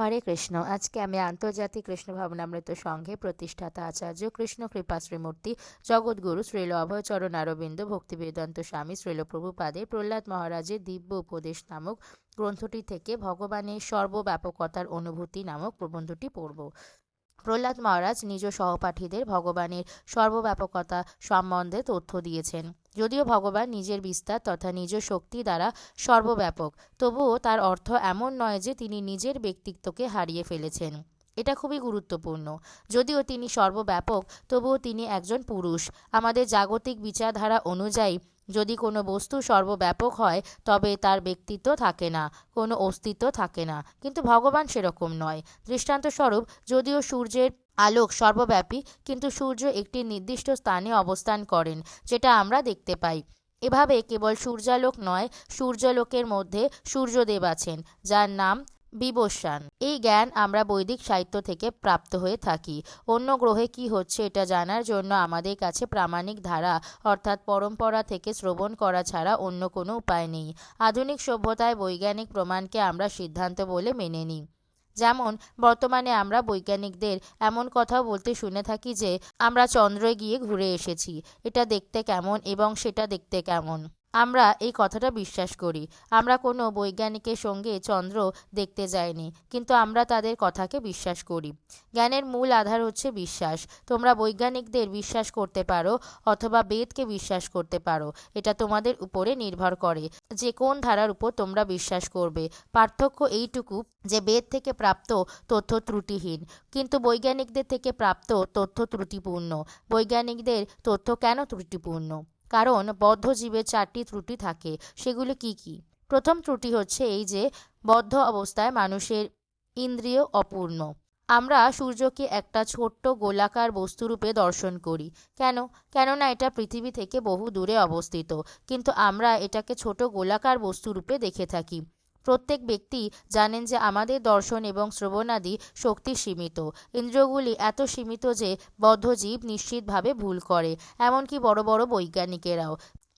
হরে কৃষ্ণ। আজকে আমি আন্তর্জাতিক কৃষ্ণ ভাবনামৃত সংঘে প্রতিষ্ঠাতা আচার্য কৃষ্ণ কৃপা শ্রীমূর্তি জগৎগুরু শ্রীল অভয়চরণ অরবিন্দ ভক্তিবেদান্ত স্বামী শ্রীল প্রভুপাদের প্রহ্লাদ মহারাজের দিব্য উপদেশ নামক গ্রন্থটি থেকে ভগবানের সর্বব্যাপকতার অনুভূতি নামক প্রবন্ধটি পড়ব। প্রহ্লাদ মহারাজ নিজ সহপাঠীদের ভগবানের সর্বব্যাপকতা সম্বন্ধে তথ্য দিয়েছেন। যদিও ভগবান নিজের বিস্তার তথা নিজ শক্তি দ্বারা সর্বব্যাপক, তবুও তার অর্থ এমন নয় যে তিনি নিজের ব্যক্তিত্বকে হারিয়ে ফেলেছেন। এটা খুবই গুরুত্বপূর্ণ। যদিও তিনি সর্বব্যাপক, তবুও তিনি একজন পুরুষ। আমাদের জাগতিক বিচারধারা অনুযায়ী যদি কোনো বস্তু সর্বব্যাপক হয়, তবে তার ব্যক্তিত্ব থাকে না, কোনো অস্তিত্ব থাকে না। কিন্তু ভগবান সেরকম নয়। দৃষ্টান্তস্বরূপ, যদিও সূর্যের আলোক সর্বব্যাপী, কিন্তু সূর্য একটি নির্দিষ্ট স্থানে অবস্থান করেন, যেটা আমরা দেখতে পাই। এভাবে কেবল সূর্যালোক নয়, সূর্যালোকের মধ্যে সূর্যদেব আছেন, যার নাম বিবস্বান এই জ্ঞান আমরা বৈদিক সাহিত্য থেকে প্রাপ্ত হয়ে থাকি। অন্য গ্রহে কি হচ্ছে এটা জানার জন্য আমাদের কাছে প্রামাণিক ধারা, অর্থাৎ পরম্পরা থেকে শ্রবণ করা ছাড়া অন্য কোনো উপায় নেই। আধুনিক সভ্যতায় বৈজ্ঞানিক প্রমাণকে আমরা সিদ্ধান্ত বলে মেনে নিই। যেমন, বর্তমানে আমরা বৈজ্ঞানিকদের এমন কথাও বলতে শুনে থাকি যে, আমরা চন্দ্রে গিয়ে ঘুরে এসেছি। এটা দেখতে কেমন এবং সেটা দেখতে কেমন। আমরা এই কথাটা বিশ্বাস করি। আমরা কোনো বৈজ্ঞানিকের সঙ্গে চন্দ্র দেখতে যাইনি, কিন্তু আমরা তাদের কথাকে বিশ্বাস করি। জ্ঞানের মূল আধার হচ্ছে বিশ্বাস। তোমরা বৈজ্ঞানিকদের বিশ্বাস করতে পারো অথবা বেদকে বিশ্বাস করতে পারো, এটা তোমাদের উপরে নির্ভর করে। যে কোন ধারার উপর তোমরা বিশ্বাস করবে, পার্থক্য এইটুকু যে বেদ থেকে প্রাপ্ত তথ্য ত্রুটিহীন, কিন্তু বৈজ্ঞানিকদের থেকে প্রাপ্ত তথ্য ত্রুটিপূর্ণ। বৈজ্ঞানিকদের তথ্য কেন ত্রুটিপূর্ণ? কারণ বদ্ধ জীবের চারটি ত্রুটি থাকে। সেগুলি কি কি? প্রথম ত্রুটি হচ্ছে এই যে, বদ্ধ অবস্থায় মানুষের ইন্দ্রিয় অপূর্ণ। আমরা সূর্যকে একটা ছোট্ট গোলাকার বস্তুরূপে দর্শন করি। কেন? কেননা এটা পৃথিবী থেকে বহু দূরে অবস্থিত। কিন্তু আমরা এটাকে ছোট গোলাকার বস্তুরূপে দেখে থাকি। প্রত্যেক ব্যক্তি জানেন যে আমাদের দর্শন এবং শ্রবণাদি শক্তি সীমিত। ইন্দ্রগুলি এত সীমিত যে বদ্ধজীব নিশ্চিতভাবে ভুল করে, এমনকি বড় বড় বৈজ্ঞানিকেরাও।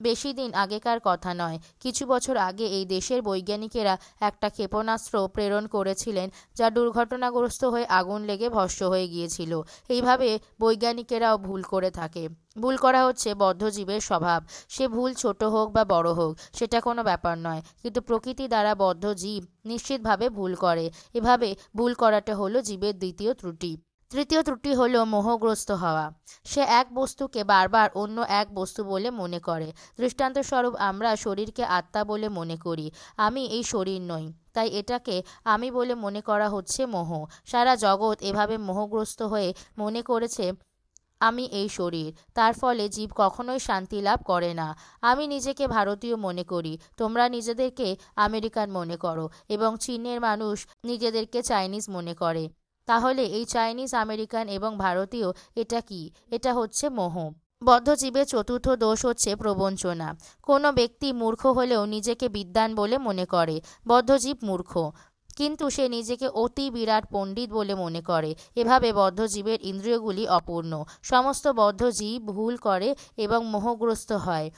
বেশি দিন আগেকার কথা নয়। কিছু বছর আগে এই দেশের বৈজ্ঞানিকেরা একটা ক্ষেপণাস্ত্র প্রেরণ করেছিলেন যা দুর্ঘটনাগ্রস্ত হয়ে আগুন লেগে ভস্ম হয়ে গিয়েছিল। এইভাবে বৈজ্ঞানিকেরাও ভুল করে থাকে। ভুল করা হচ্ছে বদ্ধজীবের স্বভাব। সে ভুল ছোট হোক বা বড় হোক, সেটা কোনো ব্যাপার নয়। কিন্তু প্রকৃতি দ্বারা বদ্ধ জীব নিশ্চিতভাবে ভুল করে। এভাবে ভুল করাটা হলো জীবের দ্বিতীয় ত্রুটি। তৃতীয় ত্রুটি হলো মোহগ্রস্ত হওয়া। সে এক বস্তুকে বারবার অন্য এক বস্তু বলে মনে করে। দৃষ্টান্তস্বরূপ আমরা শরীরকে আত্মা বলে মনে করি। আমি এই শরীর নই। তাই এটাকে আমি বলে মনে করা হচ্ছে মোহ। সারা জগৎ এভাবে মোহগ্রস্ত হয়ে মনে করেছে, আমি এই শরীর। তার ফলে জীব কখনোই শান্তি লাভ করে না। আমি নিজেকে ভারতীয় মনে করি। তোমরা নিজেদেরকে আমেরিকান মনে করো এবং চীনের মানুষ নিজেদেরকে চাইনিজ মনে করে। তাহলে এই চাইনিজ, আমেরিকান এবং ভারতীয় এটা কি? এটা হচ্ছে মোহ। বদ্ধজীবের চতুর্থ দোষ হচ্ছে প্রবঞ্চনা। কোনো ব্যক্তি মূর্খ হলেও নিজেকে বিদ্বান বলে মনে করে। বদ্ধজীব মূর্খ। কিন্তু সে নিজেকে অতি বিরাট পণ্ডিত বলে মনে করে। এভাবে বদ্ধজীবের ইন্দ্রিয়গুলি অপূর্ণ। সমস্ত বদ্ধজীব ভুল করে এবং মোহগ্রস্ত হয়।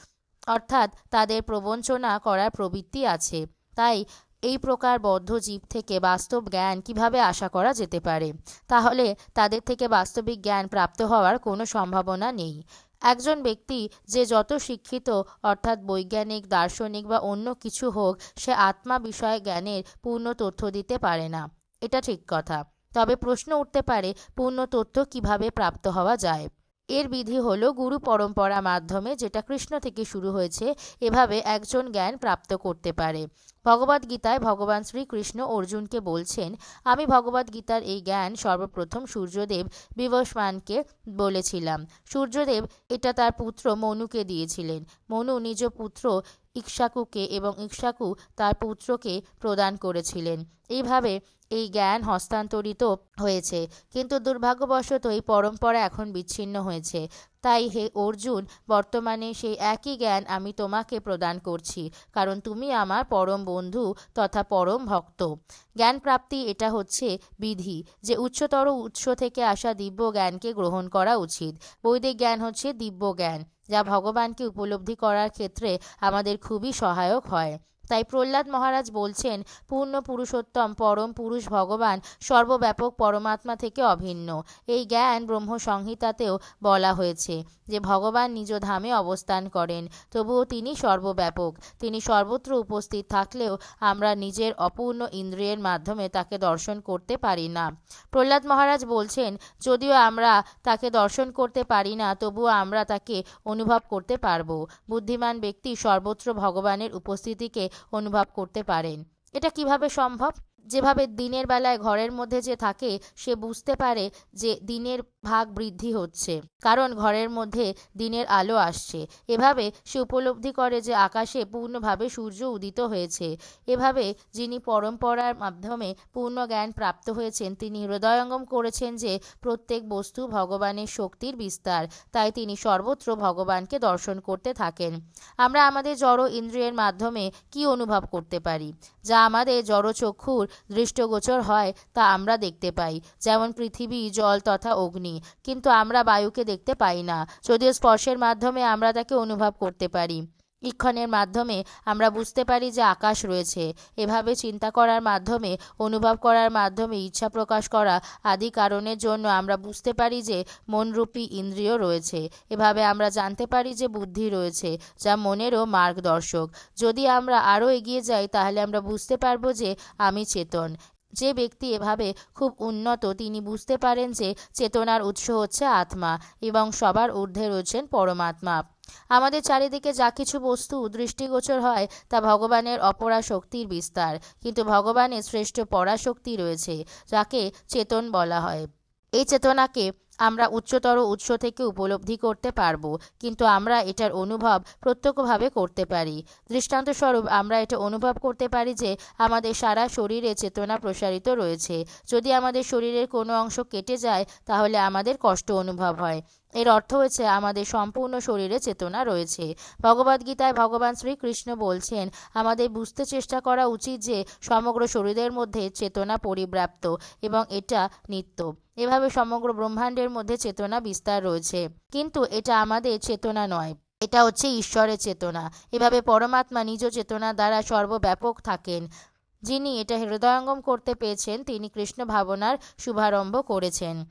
অর্থাৎ তাদের প্রবঞ্চনা করার প্রবৃত্তি আছে। তাই এই প্রকার বদ্ধ জীব থেকে বাস্তব জ্ঞান কীভাবে আশা করা যেতে পারে? তাহলে তাদের থেকে বাস্তবিক জ্ঞান প্রাপ্ত হওয়ার কোনো সম্ভাবনা নেই। একজন ব্যক্তি যে যত শিক্ষিত, অর্থাৎ বৈজ্ঞানিক, দার্শনিক বা অন্য কিছু হোক, সে আত্মা বিষয়ে জ্ঞানের পূর্ণ তথ্য দিতে পারে না। এটা ঠিক কথা। তবে প্রশ্ন উঠতে পারে, পূর্ণ তথ্য কীভাবে প্রাপ্ত হওয়া যায়? এর বিধি হল গুরু পরম্পরা মাধ্যমে যেটা কৃষ্ণ থেকে শুরু হয়েছে, এভাবে একজন জ্ঞান প্রাপ্ত করতে পারে। ভগবদ্গীতায় ভগবান শ্রীকৃষ্ণ অর্জুনকে বলছেন, আমি ভগবদ্গীতার এই জ্ঞান সর্বপ্রথম সূর্যদেব বিবস্মানকে বলেছিলাম। সূর্যদেব এটা তার পুত্র মনুকে দিয়েছিলেন। মনু নিজ পুত্র ইক্সাকুকে এবং ইক্সাকু তার পুত্রকে প্রদান করেছিলেন। এইভাবে এই জ্ঞান হস্তান্তরিত হয়েছে। কিন্তু দুর্ভাগ্যবশত এই পরম্পরা এখন বিচ্ছিন্ন হয়েছে। তাই হে অর্জুন, বর্তমানে সেই একই জ্ঞান আমি তোমাকে প্রদান করছি, কারণ তুমি আমার পরম বন্ধু তথা পরম ভক্ত। জ্ঞান প্রাপ্তি এটা হচ্ছে বিধি, যে উচ্চতর উৎস থেকে আসা দিব্য জ্ঞানকে গ্রহণ করা উচিত। বৈদিক জ্ঞান হচ্ছে দিব্য জ্ঞান। যা ভগবানকে উপলব্ধি করার ক্ষেত্রে আমাদের খুবই সহায়ক হয়। তাই প্রহ্লাদ মহারাজ বলছেন, পূর্ণ পুরুষোত্তম, পরম পুরুষ ভগবান, সর্বব্যাপক পরমাত্মা থেকে অভিন্ন। এই জ্ঞান ব্রহ্ম সংহিতাতেও বলা হয়েছে যে, ভগবান নিজ ধামে অবস্থান করেন, তবুও তিনি সর্বব্যাপক। তিনি সর্বত্র উপস্থিত থাকলেও আমরা নিজের অপূর্ণ ইন্দ্রিয়ের মাধ্যমে তাকে দর্শন করতে পারি না। প্রহ্লাদ মহারাজ বলছেন, যদিও আমরা তাকে দর্শন করতে পারি না, তবুও আমরা তাকে অনুভব করতে পারব। বুদ্ধিমান ব্যক্তি সর্বত্র ভগবানের উপস্থিতিকে অনুভব করতে পারেন। এটা কীভাবে সম্ভব? যেভাবে দিনের বেলায় ঘরের মধ্যে যে থাকে, সে বুঝতে পারে যে দিনের ভাগ বৃদ্ধি হচ্ছে। কারণ ঘরের মধ্যে দিনের আলো আসছে। এভাবে সে উপলব্ধি করে যে আকাশে পূর্ণভাবে সূর্য উদিত হয়েছে। এভাবে যিনি পরম্পরার মাধ্যমে পূর্ণ জ্ঞান প্রাপ্ত হয়েছেন, তিনি হৃদয়ঙ্গম করেছেন যে প্রত্যেক বস্তু ভগবানের শক্তির বিস্তার। তাই তিনি সর্বত্র ভগবানকে দর্শন করতে থাকেন। আমরা আমাদের জড় ইন্দ্রিয়ের মাধ্যমে কি অনুভব করতে পারি? যা আমাদের জড়চক্ষুর দৃষ্টগোচর হয় তা আমরা দেখতে পাই, যেমন পৃথিবী, জল তথা অগ্নি। কিন্তু আমরা বায়ুকে দেখতে পাই না, যদিও স্পর্শের মাধ্যমে আমরা তাকে অনুভব করতে পারি। ইক্ষণের মাধ্যমে আমরা বুঝতে পারি যে আকাশ রয়েছে। এভাবে চিন্তা করার মাধ্যমে, অনুভব করার মাধ্যমে, ইচ্ছা প্রকাশ করা আদি কারণের জন্য আমরা বুঝতে পারি যে মনরূপী ইন্দ্রিয় রয়েছে। এভাবে আমরা জানতে পারি যে বুদ্ধি রয়েছে, যা মনেরও মার্গদর্শক। যদি আমরা আরও এগিয়ে যাই, তাহলে আমরা বুঝতে পারব যে আমি চেতন। যে ব্যক্তি এভাবে খুব উন্নত, তিনি বুঝতে পারেন যে চেতনার উৎস হচ্ছে আত্মা এবং সবার ঊর্ধ্বে রয়েছেন পরমাত্মা। আমাদের চারিদিকে যা কিছু বস্তু দৃষ্টিগোচর হয়, তা ভগবানের অপরা শক্তির বিস্তার, কিন্তু ভগবানের শ্রেষ্ঠ পরাশক্তি রয়েছে, যাকে চেতন বলা হয়। এই চেতনাকে আমরা উচ্চতর উৎস থেকে উপলব্ধি করতে পারব, কিন্তু আমরা এটার অনুভব প্রত্যক্ষভাবে করতে পারি। দৃষ্টান্তস্বরূপ, আমরা এটা অনুভব করতে পারি যে আমাদের সারা শরীরে চেতনা প্রসারিত রয়েছে। যদি আমাদের শরীরের কোনো অংশ কেটে যায়, তাহলে আমাদের কষ্ট অনুভব হয়। এর অর্থ হয়েছে আমাদের সম্পূর্ণ শরীরে চেতনা রয়েছে। ভগবদ্গীতায় ভগবান শ্রীকৃষ্ণ বলছেন, আমাদের বুঝতে চেষ্টা করা উচিত যে সমগ্র শরীরের মধ্যে চেতনা পরিব্যাপ্ত এবং এটা নিত্য। এভাবে সমগ্র ব্রহ্মাণ্ডের মধ্যে চেতনা বিস্তার রয়েছে। কিন্তু এটা আমাদের চেতনা নয়। এটা হচ্ছে ঈশ্বরের চেতনা। এভাবে পরমাত্মা নিজ চেতনা দ্বারা সর্বব্যাপক থাকেন। যিনি এটা হৃদয়ঙ্গম করতে পেয়েছেন, তিনি কৃষ্ণ ভাবনার শুভারম্ভ করেছেন।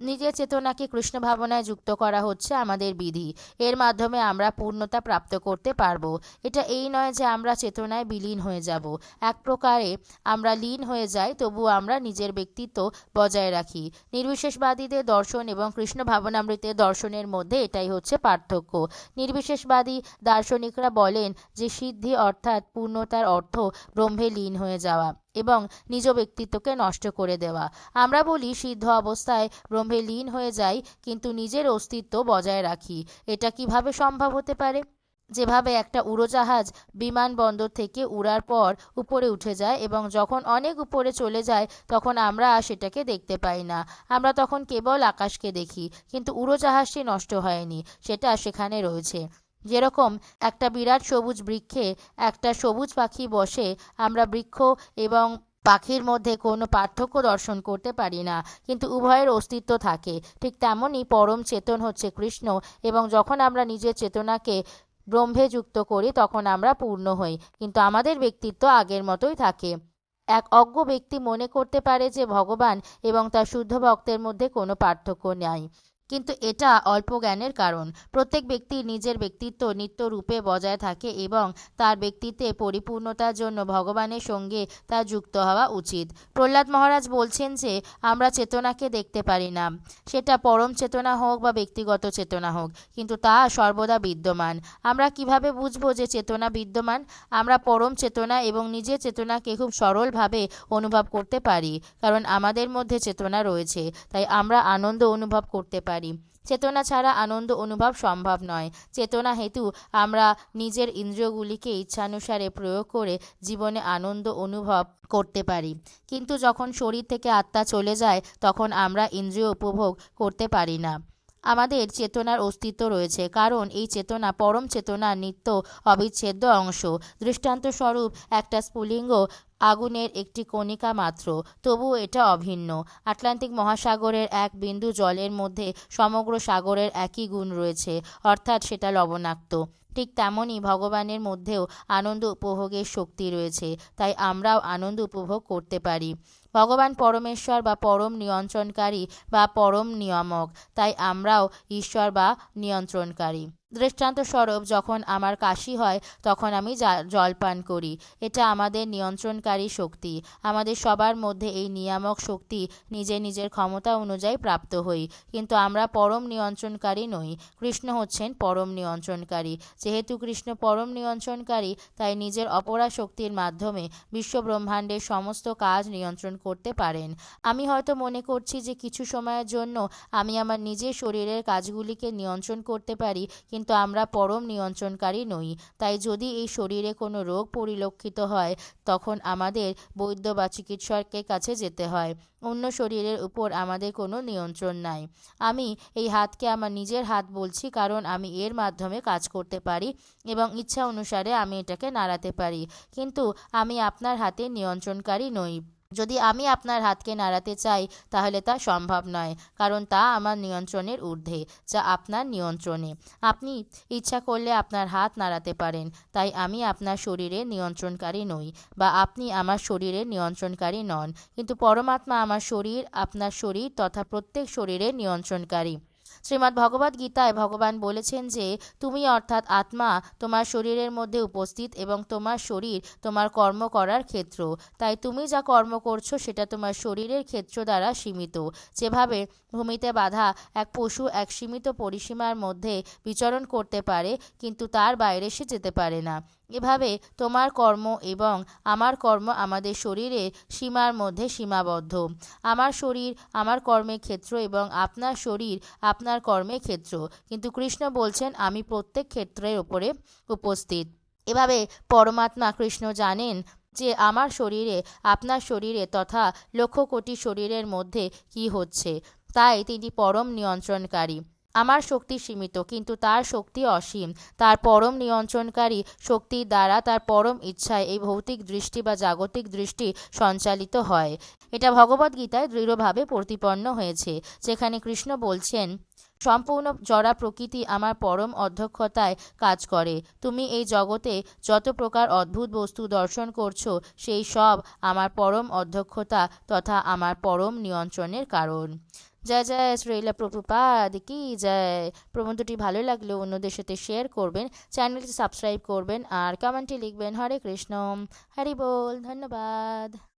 নিজের চেতনাকে কৃষ্ণ ভাবনায় যুক্ত করা হচ্ছে আমাদের বিধি। এর মাধ্যমে আমরা পূর্ণতা প্রাপ্ত করতে পারব। এটা এই নয় যে আমরা চেতনায় বিলীন হয়ে যাব। এক প্রকারে আমরা লীন হয়ে যাই তবু আমরা নিজের ব্যক্তিত্ব বজায় রাখি। নির্বিশেষবাদীদের দর্শন এবং কৃষ্ণ ভাবনামৃতের দর্শনের মধ্যে এটাই হচ্ছে পার্থক্য। নির্বিশেষবাদী দার্শনিকরা বলেন যে সিদ্ধি অর্থাৎ পূর্ণতার অর্থ ব্রহ্মে লীন হয়ে যাওয়া। এবং নিজ ব্যক্তিত্বকে নষ্ট করে দেওয়া। আমরা বলি, সিদ্ধ অবস্থায় ব্রহ্মে লীন হয়ে যাই, কিন্তু নিজের অস্তিত্ব বজায় রাখি। এটা কীভাবে সম্ভব হতে পারে? যেভাবে একটা উড়োজাহাজ বিমানবন্দর থেকে উড়ার পর উপরে উঠে যায় এবং যখন অনেক উপরে চলে যায়, তখন আমরা সেটাকে দেখতে পাই না। আমরা তখন কেবল আকাশকে দেখি, কিন্তু উড়োজাহাজটি নষ্ট হয়নি, সেটা সেখানে রয়েছে। যেরকম একটা বিরাট সবুজ বৃক্ষে একটা সবুজ পাখি বসে আমরা বৃক্ষ এবং পাখির মধ্যে কোনো পার্থক্য দর্শন করতে পারি না, কিন্তু উভয়ের অস্তিত্ব থাকে। ঠিক তেমনই পরম চেতন হচ্ছে কৃষ্ণ এবং যখন আমরা নিজের চেতনাকে ব্রহ্মে যুক্ত করি তখন আমরা পূর্ণ হই, কিন্তু আমাদের ব্যক্তিত্ব আগের মতোই থাকে। এক অজ্ঞ ব্যক্তি মনে করতে পারে যে ভগবান এবং তার শুদ্ধ ভক্তের মধ্যে কোনো পার্থক্য নাই। কিন্তু এটা অল্প জ্ঞানের কারণ। প্রত্যেক ব্যক্তির নিজের ব্যক্তিত্ব নিত্য রূপে বজায় থাকে এবং তার ব্যক্তিত্বে পরিপূর্ণতার জন্য ভগবানের সঙ্গে তা যুক্ত হওয়া উচিত। প্রহ্লাদ মহারাজ বলছেন যে, আমরা চেতনাকে দেখতে পারি না। সেটা পরম চেতনা হোক বা ব্যক্তিগত চেতনা হোক, কিন্তু তা সর্বদা বিদ্যমান। আমরা কীভাবে বুঝব যে চেতনা বিদ্যমান? আমরা পরম চেতনা এবং নিজের চেতনাকে খুব সরলভাবে অনুভব করতে পারি, কারণ আমাদের মধ্যে চেতনা রয়েছে, তাই আমরা আনন্দ অনুভব করতে পারি। চেতনা ছাড়া আনন্দ অনুভব সম্ভব নয়। চেতনা হেতু আমরা নিজের ইন্দ্রিয়গুলিকে ইচ্ছানুসারে প্রয়োগ করে জীবনে আনন্দ অনুভব করতে পারি। কিন্তু যখন শরীর থেকে আত্মা চলে যায়, তখন আমরা ইন্দ্রিয় উপভোগ করতে পারি না। আমাদের চেতনার অস্তিত্ব রয়েছে, কারণ এই চেতনা পরম চেতনার নিত্য অবিচ্ছেদ্য অংশ। দৃষ্টান্তস্বরূপ একটা স্ফুলিঙ্গ আগুনের একটি কণিকা মাত্র, তবুও এটা অভিন্ন। আটলান্টিক মহাসাগরের এক বিন্দু জলের মধ্যে সমগ্র সাগরের একই গুণ রয়েছে, অর্থাৎ সেটা লবণাক্ত। ঠিক তেমনই ভগবানের মধ্যেও আনন্দ উপভোগের শক্তি রয়েছে, তাই আমরাও আনন্দ উপভোগ করতে পারি। ভগবান পরমেশ্বর বা পরম নিয়ন্ত্রণকারী বা পরম নিয়ামক, তাই আমরাও ঈশ্বর বা নিয়ন্ত্রণকারী। দৃষ্টান্তস্বরূপ যখন আমার কাশি হয়, তখন আমি জল পান করি। এটা আমাদের নিয়ন্ত্রণকারী শক্তি। আমাদের সবার মধ্যে এই নিয়ামক শক্তি নিজে নিজের ক্ষমতা অনুযায়ী প্রাপ্ত হই। কিন্তু আমরা পরম নিয়ন্ত্রণকারী নই। কৃষ্ণ হচ্ছেন পরম নিয়ন্ত্রণকারী। যেহেতু কৃষ্ণ পরম নিয়ন্ত্রণকারী, তাই নিজের অপরা শক্তির মাধ্যমে বিশ্ব ব্রহ্মাণ্ডের সমস্ত কাজ নিয়ন্ত্রণ করতে পারেন। আমি হয়তো মনে করছি যে কিছু সময়ের জন্য আমি আমার নিজের শরীরের কাজগুলিকে নিয়ন্ত্রণ করতে পারি, কিন্তু আমরা পরম নিয়ন্ত্রণকারী নই। তাই যদি এই শরীরে কোনো রোগ পরিলক্ষিত হয়, তখন আমাদের বৈদ্য বা চিকিৎসকের কাছে যেতে হয়। অন্য শরীরের উপর আমাদের কোনো নিয়ন্ত্রণ নাই। আমি এই হাতকে আমার নিজের হাত বলছি কারণ আমি এর মাধ্যমে কাজ করতে পারি এবং ইচ্ছা অনুসারে আমি এটাকে নাড়াতে পারি। কিন্তু আমি আপনার হাতে নিয়ন্ত্রণকারী নই। যদি আমি আপনার হাতকে নাড়াতে চাই, তাহলে তা সম্ভব নয়, কারণ তা আমার নিয়ন্ত্রণের ঊর্ধ্বে, যা আপনার নিয়ন্ত্রণে। আপনি ইচ্ছা করলে আপনার হাত নাড়াতে পারেন, তাই আমি আপনার শরীরের নিয়ন্ত্রণকারী নই, বা আপনি আমার শরীরের নিয়ন্ত্রণকারী নন, কিন্তু পরমাত্মা আমার শরীর, আপনার শরীর তথা প্রত্যেক শরীরের নিয়ন্ত্রণকারী। শ্রীমদ্ ভগবদ্ গীতায় ভগবান বলেছেন যে, তুমি অর্থাৎ আত্মা তোমার শরীরের মধ্যে উপস্থিত এবং তোমার শরীর তোমার কর্ম করার ক্ষেত্র। তাই তুমি যা কর্ম করছ সেটা তোমার শরীরের ক্ষেত্র দ্বারা সীমিত। যেভাবে ভূমিতে বাঁধা এক পশু এক সীমিত পরিসীমার মধ্যে বিচরণ করতে পারে, কিন্তু তার বাইরে সে যেতে পারে না। এভাবে তোমার কর্ম এবং আমার কর্ম আমাদের শরীরে সীমার মধ্যে সীমাবদ্ধ। আমার শরীর আমার কর্মের ক্ষেত্র এবং আপনার শরীর আপনার কর্মের ক্ষেত্র। কিন্তু কৃষ্ণ বলছেন, আমি প্রত্যেক ক্ষেত্রের ওপরে উপস্থিত। এভাবে পরমাত্মা কৃষ্ণ জানেন যে আমার শরীরে, আপনার শরীরে তথা লক্ষ কোটি শরীরের মধ্যে কি হচ্ছে। তাই তিনি পরম নিয়ন্ত্রণকারী। আমার শক্তি সীমিত, কিন্তু তার শক্তি অসীম। তার পরম নিয়ন্ত্রণকারী শক্তির দ্বারা তার পরম ইচ্ছায় এই ভৌতিক দৃষ্টি বা জাগতিক দৃষ্টি সঞ্চালিত হয়। এটা ভগবদ্গীতায় দৃঢ়ভাবে প্রতিপন্ন হয়েছে, যেখানে কৃষ্ণ বলছেন, সম্পূর্ণ জড়া প্রকৃতি আমার পরম অধ্যক্ষতায় কাজ করে। তুমি এই জগতে যত প্রকার অদ্ভুত বস্তু দর্শন করছ, সেই সব আমার পরম অধ্যক্ষতা তথা আমার পরম নিয়ন্ত্রণের কারণ। জয় জয় শ্রীলা প্রভুপাদ কি জয়। প্রবন্ধটি ভালো লাগলে অন্যদের সাথে শেয়ার করবেন চ্যানেলটি সাবস্ক্রাইব করবেন আর কমেন্টে লিখবেন হরে কৃষ্ণ। হরি বল, ধন্যবাদ।